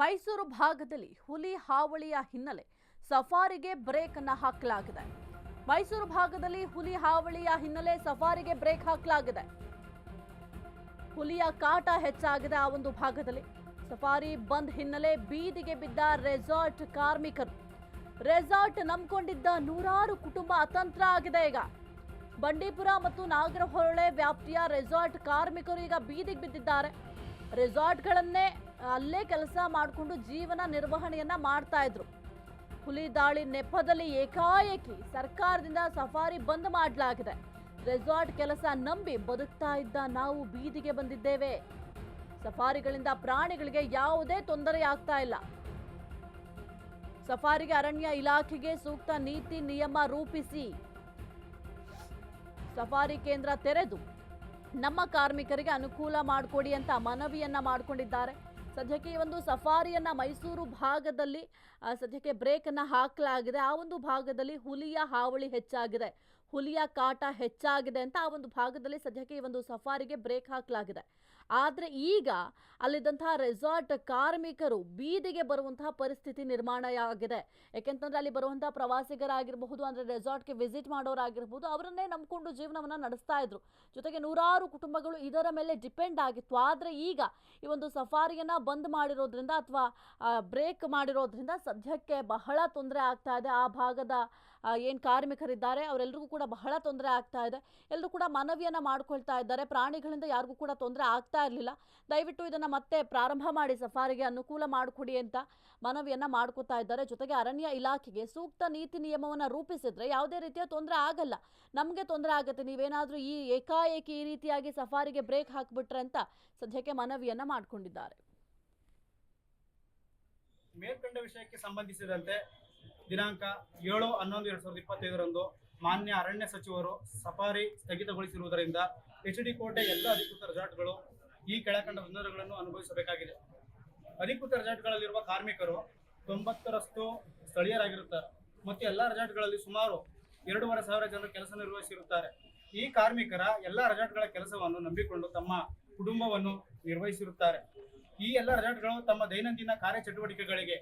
ಮೈಸೂರು ಭಾಗದಲ್ಲಿ ಹುಲಿ ಹಾವಳಿಯ ಹಿನ್ನೆಲೆ ಸಫಾರಿಗೆ ಬ್ರೇಕ್ ಅನ್ನ ಹಾಕಲಾಗಿದೆ. ಮೈಸೂರು ಭಾಗದಲ್ಲಿ ಹುಲಿ ಹಾವಳಿಯ ಹಿನ್ನೆಲೆ ಸಫಾರಿಗೆ ಬ್ರೇಕ್ ಹಾಕಲಾಗಿದೆ. ಹುಲಿಯ ಕಾಟ ಹೆಚ್ಚಾಗಿದೆ ಆ ಒಂದು ಭಾಗದಲ್ಲಿ. ಸಫಾರಿ ಬಂದ್ ಹಿನ್ನೆಲೆ ಬೀದಿಗೆ ಬಿದ್ದ ರೆಸಾರ್ಟ್ ಕಾರ್ಮಿಕರು. ರೆಸಾರ್ಟ್ ನಂಬಿಕೊಂಡಿದ್ದ ನೂರಾರು ಕುಟುಂಬ ಅತಂತ್ರ ಆಗಿದೆ ಈಗ. ಬಂಡೀಪುರ ಮತ್ತು ನಾಗರಹೊರಳೆ ವ್ಯಾಪ್ತಿಯ ರೆಸಾರ್ಟ್ ಕಾರ್ಮಿಕರು ಈಗ ಬೀದಿಗೆ ಬಿದ್ದಿದ್ದಾರೆ. ರೆಸಾರ್ಟ್ಗಳನ್ನೇ ಅಲ್ಲೇ ಕೆಲಸ ಮಾಡಿಕೊಂಡು ಜೀವನ ನಿರ್ವಹಣೆಯನ್ನ ಮಾಡ್ತಾ ಇದ್ರು. ಹುಲಿ ದಾಳಿ ನೆಪದಲ್ಲಿ ಏಕಾಏಕಿ ಸರ್ಕಾರದಿಂದ ಸಫಾರಿ ಬಂದ್ ಮಾಡಲಾಗಿದೆ. ರೆಸಾರ್ಟ್ ಕೆಲಸ ನಂಬಿ ಬದುಕ್ತಾ ಇದ್ದ ನಾವು ಬೀದಿಗೆ ಬಂದಿದ್ದೇವೆ. ಸಫಾರಿಗಳಿಂದ ಪ್ರಾಣಿಗಳಿಗೆ ಯಾವುದೇ ತೊಂದರೆ ಆಗ್ತಾ ಇಲ್ಲ. ಸಫಾರಿಗೆ ಅರಣ್ಯ ಇಲಾಖೆಗೆ ಸೂಕ್ತ ನೀತಿ ನಿಯಮ ರೂಪಿಸಿ. ಸಫಾರಿ ಕೇಂದ್ರ ತೆರೆದು ನಮ್ಮ ಕಾರ್ಮಿಕರಿಗೆ ಅನುಕೂಲ ಮಾಡಿಕೊಡಿ ಅಂತ ಮನವಿಯನ್ನ ಮಾಡಿಕೊಂಡಿದ್ದಾರೆ. ಸದ್ಯಕ್ಕೆ ಈ ಒಂದು ಸಫಾರಿಯನ್ನ ಮೈಸೂರು ಭಾಗದಲ್ಲಿ ಸದ್ಯಕ್ಕೆ ಬ್ರೇಕ್ ಅನ್ನ ಹಾಕಲಾಗಿದೆ. ಆ ಒಂದು ಭಾಗದಲ್ಲಿ ಹುಲಿಯ ಹಾವಳಿ ಹೆಚ್ಚಾಗಿದೆ. ಹುಲಿಯ ಕಾಟ ಹೆಚ್ಚಾಗಿದೆ ಅಂತ ಆ ಒಂದು ಭಾಗದಲ್ಲಿ ಸದ್ಯಕ್ಕೆ ಈ ಒಂದು ಸಫಾರಿಗೆ ಬ್ರೇಕ್ ಹಾಕಲಾಗಿದೆ. ಆದರೆ ಈಗ ಅಲ್ಲಿದ್ದಂತಹ ರೆಸಾರ್ಟ್ ಕಾರ್ಮಿಕರು ಬೀದಿಗೆ ಬರುವಂತಹ ಪರಿಸ್ಥಿತಿ ನಿರ್ಮಾಣ ಆಗಿದೆ. ಯಾಕೆಂತಂದ್ರೆ ಅಲ್ಲಿ ಬರುವಂತಹ ಪ್ರವಾಸಿಗರಾಗಿರಬಹುದು, ಅಂದ್ರೆ ರೆಸಾರ್ಟ್ಗೆ ವಿಸಿಟ್ ಮಾಡೋರಾಗಿರ್ಬೋದು ಅವರನ್ನೇ ನಂಬಿಕೊಂಡು ಜೀವನವನ್ನ ನಡೆಸ್ತಾ ಇದ್ರು. ಜೊತೆಗೆ ನೂರಾರು ಕುಟುಂಬಗಳು ಇದರ ಮೇಲೆ ಡಿಪೆಂಡ್ ಆಗಿತ್ತು. ಆದರೆ ಈಗ ಈ ಒಂದು ಸಫಾರಿಯನ್ನು ಬಂದ್ ಮಾಡಿರೋದ್ರಿಂದ ಅಥವಾ ಬ್ರೇಕ್ ಮಾಡಿರೋದ್ರಿಂದ ಸದ್ಯಕ್ಕೆ ಬಹಳ ತೊಂದರೆ ಆಗ್ತಾ ಇದೆ. ಆ ಭಾಗದ ಏನು ಕಾರ್ಮಿಕರಿದ್ದಾರೆ ಅವರೆಲ್ಲರಿಗೂ ಕೂಡ ಬಹಳ ತೊಂದರೆ ಆಗ್ತಾ ಇದೆ. ಎಲ್ಲರೂ ಕೂಡ ಮನವಿಯನ್ನು ಮಾಡ್ಕೊಳ್ತಾ ಇದ್ದಾರೆ. ಪ್ರಾಣಿಗಳಿಂದ ಯಾರಿಗೂ ಕೂಡ ತೊಂದರೆ ಆಗ್ತಾ ಇರಲಿಲ್ಲ. ದಯವಿಟ್ಟು ಇದನ್ನ ಮತ್ತೆ ಪ್ರಾರಂಭ ಮಾಡಿ, ಸಫಾರಿಗೆ ಅನುಕೂಲ ಮಾಡಿಕೊಡಿ ಅಂತ ಮನವಿಯನ್ನ ಮಾಡ್ಕೋತಾ ಇದ್ದಾರೆ. ಜೊತೆಗೆ ಅರಣ್ಯ ಇಲಾಖೆಗೆ ಸೂಕ್ತ ನೀತಿ ನಿಯಮವನ್ನ ರೂಪಿಸಿದ್ರೆ ಯಾವುದೇ ರೀತಿಯ ತೊಂದರೆ ಆಗಲ್ಲ. ನಮಗೆ ತೊಂದರೆ ಆಗುತ್ತೆ. ನೀವೇನಾದ್ರೂ ಈ ಏಕಾಏಕಿ ಈ ರೀತಿಯಾಗಿ ಸಫಾರಿಗೆ ಬ್ರೇಕ್ ಹಾಕ್ಬಿಟ್ರೆ ಅಂತ ಸದ್ಯಕ್ಕೆ ಮನವಿಯನ್ನ ಮಾಡ್ಕೊಂಡಿದ್ದಾರೆ. ಮೇಲ್ಕಂಡ ವಿಷಯಕ್ಕೆ ಸಂಬಂಧಿಸಿದಂತೆ ದಿನಾಂಕ ಏಳು ಹನ್ನೊಂದು ಎರಡ್ ಸಾವಿರದ ಇಪ್ಪತ್ತೈದರಂದು ಮಾನ್ಯ ಅರಣ್ಯ ಸಚಿವರು ಸಫಾರಿ ಸ್ಥಗಿತಗೊಳಿಸಿರುವುದರಿಂದ ಎಚ್ ಡಿ ಕೋಟೆ ಎಲ್ಲ ಅಧಿಕೃತ ರೆಸಾರ್ಟ್ಗಳು ಈ ಕೆಳಕಂಡ ತೊಂದರೆಗಳನ್ನು ಅನುಭವಿಸಬೇಕಾಗಿದೆ. ಅಧಿಕೃತ ರೆಸಾರ್ಟ್ಗಳಲ್ಲಿರುವ ಕಾರ್ಮಿಕರು ತೊಂಬತ್ತರಷ್ಟು ಸ್ಥಳೀಯರಾಗಿರುತ್ತಾರೆ. ಮತ್ತು ಎಲ್ಲ ರೆಸಾರ್ಟ್ಗಳಲ್ಲಿ ಸುಮಾರು ಎರಡೂವರೆ ಸಾವಿರ ಜನರು ಕೆಲಸ ನಿರ್ವಹಿಸಿರುತ್ತಾರೆ. ಈ ಕಾರ್ಮಿಕರ ಎಲ್ಲ ರೆಸಾರ್ಟ್ಗಳ ಕೆಲಸವನ್ನು ನಂಬಿಕೊಂಡು ತಮ್ಮ ಕುಟುಂಬವನ್ನು ನಿರ್ವಹಿಸಿರುತ್ತಾರೆ. ಈ ಎಲ್ಲ ರೆಸಾರ್ಟ್ಗಳು ತಮ್ಮ ದೈನಂದಿನ ಕಾರ್ಯಚಟುವಟಿಕೆಗಳಿಗೆ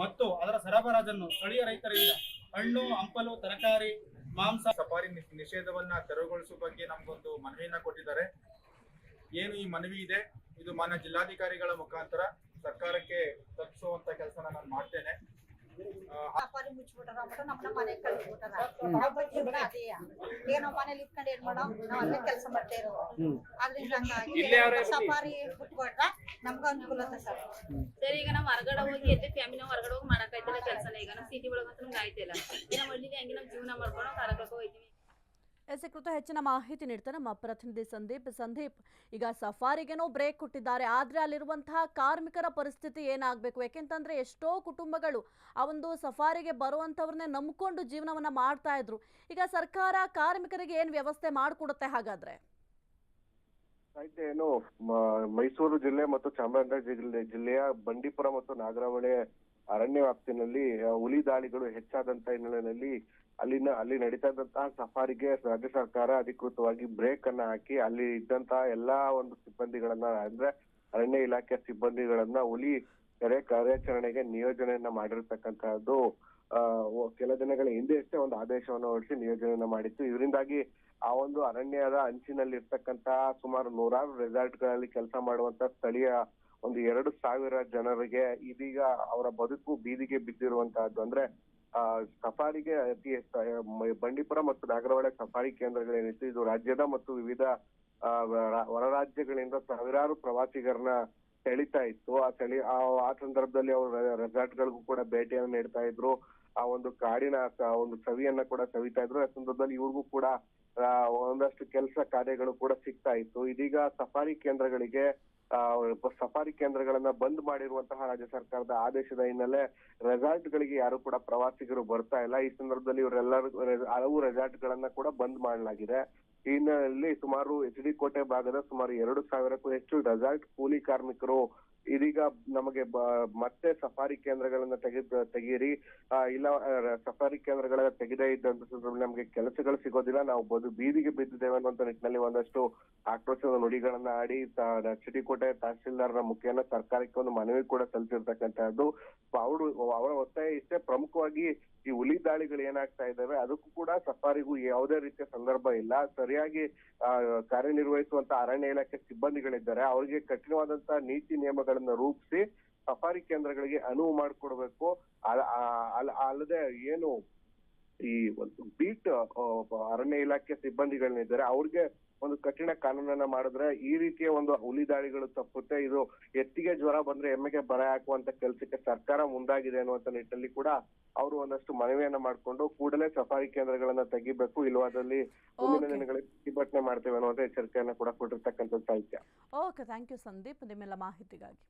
ಮತ್ತು ಅದರ ಸರಬರಾಜನ್ನು ಸ್ಥಳೀಯ ರೈತರಿಂದ ಹಣ್ಣು, ಹಂಪಲು, ತರಕಾರಿ, ಮಾಂಸ, ಸಫಾರಿ ನಿಷೇಧವನ್ನ ತೆರವುಗೊಳಿಸುವ ಬಗ್ಗೆ ನಮಗೊಂದು ಮನವಿಯನ್ನ ಕೊಟ್ಟಿದ್ದಾರೆ. ಏನು ಈ ಮನವಿ ಇದೆ ಇದು ಮಾನ್ಯ ಜಿಲ್ಲಾಧಿಕಾರಿಗಳ ಮುಖಾಂತರ ಸರ್ಕಾರಕ್ಕೆ ತಲುಪಿಸುವಂತ ಕೆಲಸನ ನಾನು ಮಾಡ್ತೇನೆ. ಸಫಾರಿ ವ್ಯಾಪಾರಿ ಮುಚ್ಚಿಬಿಟ್ಟಾರ ಅಂದ್ಬಿಟ್ಟು ನಮ್ಮನ್ನ ಮನೆಗೆ ಕಳ್ಸಿಬಿಟ್ಟಾರ. ನಾವ್ ಜೀವನ ಅದೇ. ಏನೋ ಮನೇಲಿ ಇಟ್ಕೊಂಡು ಏನ್ ಮಾಡೋ ನಾವ್ ಅಲ್ಲೇ ಕೆಲಸ ಮಾಡ್ತಾ ಇರೋದು. ಅದ್ರಿಂದ ಹಂಗಾಗಿ ಸಫಾರಿ ಬಿಟ್ಬಿಟ್ರ ನಮ್ಗ ಅನುಕೂಲತೆ ಸರ್. ಸರ್ ಈಗ ನಾವ್ ಹೊರಗಡೆ ಹೋಗಿ ಎದ್ದೆ ಫ್ಯಾಮಿಲಿ ಹೊರಗಡೆ ಹೋಗಿ ಮಾಡಕ್ಕಾಯ್ತಿಲ್ಲ ಕೆಲಸನ. ಈಗ ನಮ್ ಸಿಟಿ ಒಳಗಂತ ನಮ್ಗೆ ಆಯ್ತಿಲ್ಲ ಈಗ ನಮ್ಮ ಹಳ್ಳಿಲಿ ಹಂಗೆ ನಮ್ ಜೀವನ ಮಾಡ್ಕೊಂಡು ಹೊರಗಡೆ ಹೋಗ್ತೀವಿ. ಎಸ್ ಕುರಿತು ಹೆಚ್ಚಿನ ಮಾಹಿತಿ ನೀಡ್ತಾರೆ ನಮ್ಮ ಪ್ರತಿನಿಧಿ ಸಂದೀಪ್. ಸಂದೀಪ್, ಈಗ ಸಫಾರಿಗೇನೋ ಬ್ರೇಕ್ ಕೊಟ್ಟಿದ್ದಾರೆ. ಆದರೆ ಅಲ್ಲಿರುವಂತಹ ಕಾರ್ಮಿಕರ ಪರಿಸ್ಥಿತಿ ಏನಾಗಬೇಕು? ಯಾಕೆಂತಂದ್ರೆ ಎಷ್ಟೋ ಕುಟುಂಬಗಳು ಆ ಒಂದು ಸಫಾರಿಗೆ ಬರುವಂಥವ್ರನ್ನೇ ನಂಬಿಕೊಂಡು ಜೀವನವನ್ನ ಮಾಡ್ತಾ ಇದ್ರು. ಈಗ ಸರ್ಕಾರ ಕಾರ್ಮಿಕರಿಗೆ ಏನು ವ್ಯವಸ್ಥೆ ಮಾಡಿಕೊಡುತ್ತೆ ಹಾಗಾದ್ರೆ? ಏನು ಮೈಸೂರು ಜಿಲ್ಲೆ ಮತ್ತು ಚಾಮರಾಜನಗರ ಜಿಲ್ಲೆ, ಜಿಲ್ಲೆಯ ಬಂಡೀಪುರ ಮತ್ತು ನಾಗರಹೊಳೆ ಅರಣ್ಯ ವ್ಯಾಪ್ತಿನಲ್ಲಿ ಹುಲಿ ದಾಳಿಗಳು ಹೆಚ್ಚಾದಂತ ಹಿನ್ನೆಲೆಯಲ್ಲಿ ಅಲ್ಲಿನ, ಅಲ್ಲಿ ನಡೀತಾ ಇದ್ದಂತಹ ಸಫಾರಿಗೆ ರಾಜ್ಯ ಸರ್ಕಾರ ಅಧಿಕೃತವಾಗಿ ಬ್ರೇಕ್ ಅನ್ನ ಹಾಕಿ, ಅಲ್ಲಿ ಇದ್ದಂತಹ ಎಲ್ಲಾ ಒಂದು ಸಿಬ್ಬಂದಿಗಳನ್ನ, ಅಂದ್ರೆ ಅರಣ್ಯ ಇಲಾಖೆ ಸಿಬ್ಬಂದಿಗಳನ್ನ ಹುಲಿ ಕರೆ ಕಾರ್ಯಾಚರಣೆಗೆ ನಿಯೋಜನೆಯನ್ನ ಮಾಡಿರ್ತಕ್ಕಂತಹದ್ದು ಕೆಲ ದಿನಗಳ ಹಿಂದೆ ಅಷ್ಟೇ ಒಂದು ಆದೇಶವನ್ನು ಹೊರಡಿಸಿ ನಿಯೋಜನೆಯನ್ನ ಮಾಡಿತ್ತು. ಇದರಿಂದಾಗಿ ಆ ಒಂದು ಅರಣ್ಯದ ಅಂಚಿನಲ್ಲಿ ಇರ್ತಕ್ಕಂತಹ ಸುಮಾರು ನೂರಾರು ರೆಸಾರ್ಟ್ಗಳಲ್ಲಿ ಕೆಲಸ ಮಾಡುವಂತ ಸ್ಥಳೀಯ ಒಂದು ಎರಡು ಸಾವಿರ ಜನರಿಗೆ ಇದೀಗ ಅವರ ಬದುಕು ಬೀದಿಗೆ ಬಿದ್ದಿರುವಂತಹದ್ದು. ಅಂದ್ರೆ, ಆ, ಸಫಾರಿಗೆ ಅತಿ ಬಂಡೀಪುರ ಮತ್ತು ನಾಗರಹೊಳೆ ಸಫಾರಿ ಕೇಂದ್ರಗಳೇನಿತ್ತು ಇದು ರಾಜ್ಯದ ಮತ್ತು ವಿವಿಧ ಹೊರ ರಾಜ್ಯಗಳಿಂದ ಸಾವಿರಾರು ಪ್ರವಾಸಿಗರನ್ನ ಸೆಳಿತಾ ಇತ್ತು. ಆ ಸೆಳಿ, ಆ ಸಂದರ್ಭದಲ್ಲಿ ಅವರು ರೆಸಾರ್ಟ್ ಗಳಿಗೂ ಕೂಡ ಭೇಟಿಯನ್ನು ನೀಡ್ತಾ ಇದ್ರು. ಆ ಒಂದು ಕಾಡಿನ ಒಂದು ಸವಿಯನ್ನ ಕೂಡ ಸವಿತಾ ಇದ್ರು. ಆ ಸಂದರ್ಭದಲ್ಲಿ ಇವ್ರಿಗೂ ಕೂಡ ಒಂದಷ್ಟು ಕೆಲಸ ಕಾರ್ಯಗಳು ಕೂಡ ಸಿಗ್ತಾ ಇತ್ತು. ಇದೀಗ ಸಫಾರಿ ಕೇಂದ್ರಗಳಿಗೆ ಸಫಾರಿ ಕೇಂದ್ರಗಳನ್ನ ಬಂದ್ ಮಾಡಿರುವಂತಹ ರಾಜ್ಯ ಸರ್ಕಾರದ ಆದೇಶದ ಹಿನ್ನೆಲೆ ರೆಸಾರ್ಟ್ ಗಳಿಗೆ ಯಾರು ಕೂಡ ಪ್ರವಾಸಿಗರು ಬರ್ತಾ ಇಲ್ಲ. ಈ ಸಂದರ್ಭದಲ್ಲಿ ಇವರೆಲ್ಲರೂ ಹಲವು ರೆಸಾರ್ಟ್ ಗಳನ್ನ ಕೂಡ ಬಂದ್ ಮಾಡಲಾಗಿದೆ. ಈ ಹಿನ್ನೆಲೆಯಲ್ಲಿ ಸುಮಾರು ಎಚ್ ಡಿ ಕೋಟೆ ಭಾಗದ ಸುಮಾರು ಎರಡು ಸಾವಿರಕ್ಕೂ ಹೆಚ್ಚು ರೆಸಾರ್ಟ್ ಕೂಲಿ ಕಾರ್ಮಿಕರು ಇದೀಗ ನಮಗೆ ಮತ್ತೆ ಸಫಾರಿ ಕೇಂದ್ರಗಳನ್ನ ತೆಗೆ ತೆಗೀರಿ. ಇಲ್ಲ ಸಫಾರಿ ಕೇಂದ್ರಗಳ ತೆಗೆದೇ ಇದ್ದಂತ ಸಂದರ್ಭದಲ್ಲಿ ನಮಗೆ ಕೆಲಸಗಳು ಸಿಗೋದಿಲ್ಲ. ನಾವು ಬದು ಬೀದಿಗೆ ಬಿದ್ದಿದ್ದೇವೆ ಅನ್ನುವಂತ ನಿಟ್ಟಿನಲ್ಲಿ ಒಂದಷ್ಟು ಆಕ್ರೋಶದ ನುಡಿಗಳನ್ನ ಆಡಿ ಚಿಟಿಕೋಟೆ ತಹಸೀಲ್ದಾರರ ಮುಖ್ಯನ ಸರ್ಕಾರಕ್ಕೆ ಒಂದು ಮನವಿ ಕೂಡ ಸಲ್ಲಿಸಿರ್ತಕ್ಕಂತಹದ್ದು. ಅವರು, ಅವರ ಒತ್ತಾಯ ಇಷ್ಟೇ. ಪ್ರಮುಖವಾಗಿ ಈ ಹುಲಿ ದಾಳಿಗಳು ಏನಾಗ್ತಾ ಇದ್ದಾವೆ, ಅದಕ್ಕೂ ಕೂಡ ಸಫಾರಿಗೂ ಯಾವುದೇ ರೀತಿಯ ಸಂದರ್ಭ ಇಲ್ಲ. ಸರಿಯಾಗಿ ಕಾರ್ಯನಿರ್ವಹಿಸುವಂತ ಅರಣ್ಯ ಇಲಾಖೆ ಸಿಬ್ಬಂದಿಗಳಿದ್ದಾರೆ. ಅವರಿಗೆ ಕಠಿಣವಾದಂತಹ ನೀತಿ ನಿಯಮಗಳನ್ನ ರೂಪಿಸಿ ಸಫಾರಿ ಕೇಂದ್ರಗಳಿಗೆ ಅನುವು ಮಾಡಿಕೊಡ್ಬೇಕು. ಅಲ್ ಅಲ್ಲದೆ ಏನು ಈ ಒಂದು ಬೀಟ್ ಅರಣ್ಯ ಇಲಾಖೆ ಸಿಬ್ಬಂದಿಗಳನ್ನಿದ್ದಾರೆ ಅವ್ರಿಗೆ ಒಂದು ಕಠಿಣ ಕಾನೂನನ್ನ ಮಾಡಿದ್ರೆ ಈ ರೀತಿಯ ಒಂದು ಹುಲಿ ದಾಳಿಗಳು ತಪ್ಪುತ್ತೆ. ಇದು ಎತ್ತಿಗೆ ಜ್ವರ ಬಂದ್ರೆ ಎಮ್ಮೆಗೆ ಬರ ಹಾಕುವಂತ ಕೆಲಸಕ್ಕೆ ಸರ್ಕಾರ ಮುಂದಾಗಿದೆ ಅನ್ನುವಂತ ನಿಟ್ಟಿನಲ್ಲಿ ಕೂಡ ಅವರು ಒಂದಷ್ಟು ಮನವಿಯನ್ನ ಮಾಡಿಕೊಂಡು ಕೂಡಲೇ ಸಫಾರಿ ಕೇಂದ್ರಗಳನ್ನ ತೆಗಿಬೇಕು. ಇಲ್ಲವಾದಲ್ಲಿ ಮುಂದಿನ. ದಿನಗಳಲ್ಲಿ ಪ್ರತಿಭಟನೆ ಮಾಡ್ತೇವೆ ಅನ್ನುವಂತ ಎಚ್ಚರಿಕೆಯನ್ನ ಕೂಡ ಕೊಟ್ಟಿರ್ತಕ್ಕಂಥ ಸಾಹಿತ್ಯ. ಓಕೆ ಥ್ಯಾಂಕ್ ಯು ಸಂದೀಪ್ ನಿಮ್ಮೆಲ್ಲ ಮಾಹಿತಿಗಾಗಿ.